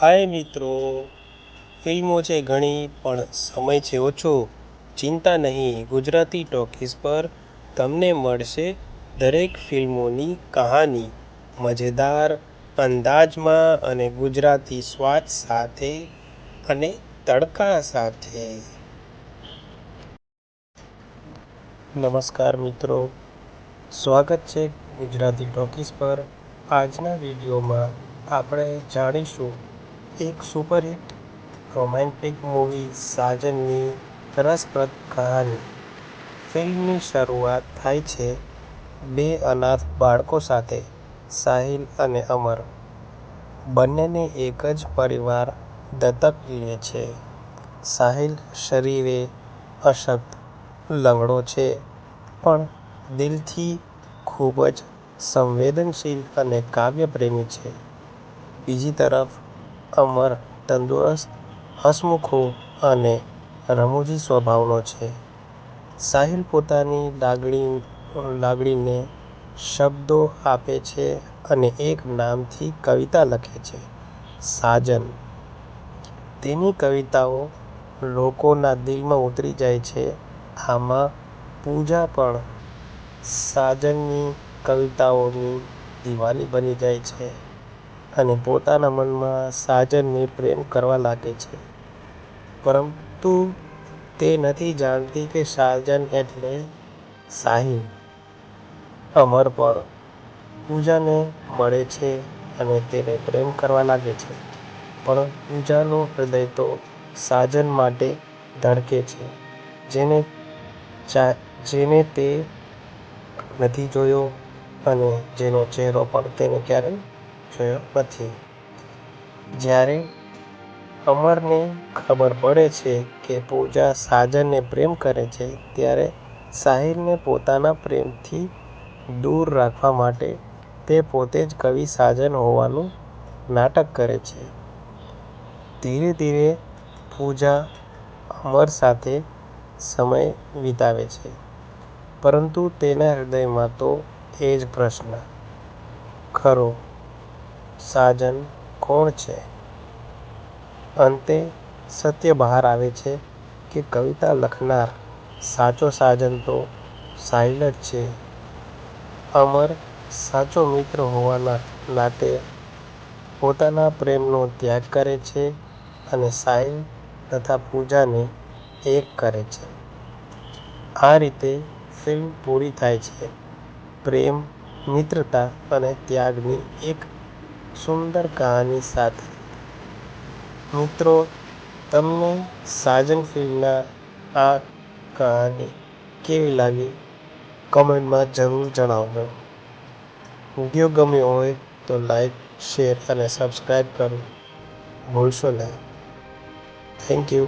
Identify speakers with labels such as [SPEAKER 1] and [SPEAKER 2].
[SPEAKER 1] હાય મિત્રો. ફિલ્મો છે ઘણી, પણ સમય છે ઓછો. ચિંતા નહીં, ગુજરાતી ટોકીઝ પર તમને મળશે દરેક ફિલ્મોની કહાની. મજેદાર, અંદાજમાં અને ગુજરાતી સ્વાદ સાથે અને તડકા સાથે. નમસ્કાર મિત્રો. સ્વાગત છે ગુજરાતી ટોકીઝ પર. આજના વિડીયોમાં આપણે જાણીશું એક સુપરહિટ રોમેન્ટિક મૂવી સાજનની રસપ્રદ કહાની. ફિલ્મની શરૂઆત થાય છે બે અનાથ બાળકો સાથે, સાહિલ અને અમર. બંનેને એક જ પરિવાર દત્તક લે છે. સાહિલ શરીરે અશક્ત લંગડો છે, પણ દિલથી ખૂબ જ સંવેદનશીલ અને કાવ્યપ્રેમી છે. બીજી તરફ અમર, તંદુરસ્ત, હસમુખો અને રમૂજી સ્વભાવનો છે. સાહિલ પોતાની લાગણીને શબ્દો આપે છે અને એક નામથી કવિતા લખે છે. સાજન. તેની કવિતાઓ લોકોના દિલમાં ઉતરી જાય છે. આમાં પૂજા પણ સાજનની કવિતાઓની દિવાલી બની જાય છે. અને પોતાના મનમાં સાજનને પ્રેમ કરવા લાગે છે. પરંતુ તે નથી જાણતી કે સાજન એટલે સાહિલ અમર પણ પૂજાને મળે છે અને તેને પ્રેમ કરવા લાગે છે. પણ પૂજાનું હૃદય તો સાજન માટે ધડકે છે. જેને જેને તે નથી જોયો અને જેનો ચહેરો પણ તેને ક્યારેય જોયો નથી. જ્યારે અમરને ખબર પડે છે કે પૂજા સાજનને પ્રેમ કરે છે, ત્યારે સાહિરને પોતાના પ્રેમથી દૂર રાખવા માટે તે પોતે જ કવિ સાજન હોવાનું નાટક કરે છે. ધીરે ધીરે પૂજા અમર સાથે સમય વિતાવે છે, પરંતુ તેના હૃદયમાં તો એ જ પ્રશ્ન. ખરો સાજન કોણ છે? અંતે સત્ય બહાર આવે છે કે કવિતા લખનાર સાચો સાજન તો સાહિલ જ છે. અમર સાચો મિત્ર હોવાના નાતે પોતાના પ્રેમનો ત્યાગ કરે છે અને સાહિલ તથા પૂજાને એક કરે છે. આ રીતે ફિલ્મ પૂરી થાય છે. પ્રેમ, મિત્રતા અને ત્યાગની એક સુંદર કહાની સાથે. મિત્રો, તમને સાજન ફિલ્મના આ કહાની કેવી લાગી? કમેન્ટમાં જરૂર જણાવજો. વીડિયો ગમ્યો હોય તો લાઈક, શેર અને સબસ્ક્રાઈબ કરો ભૂલશો નહીં. Thank you.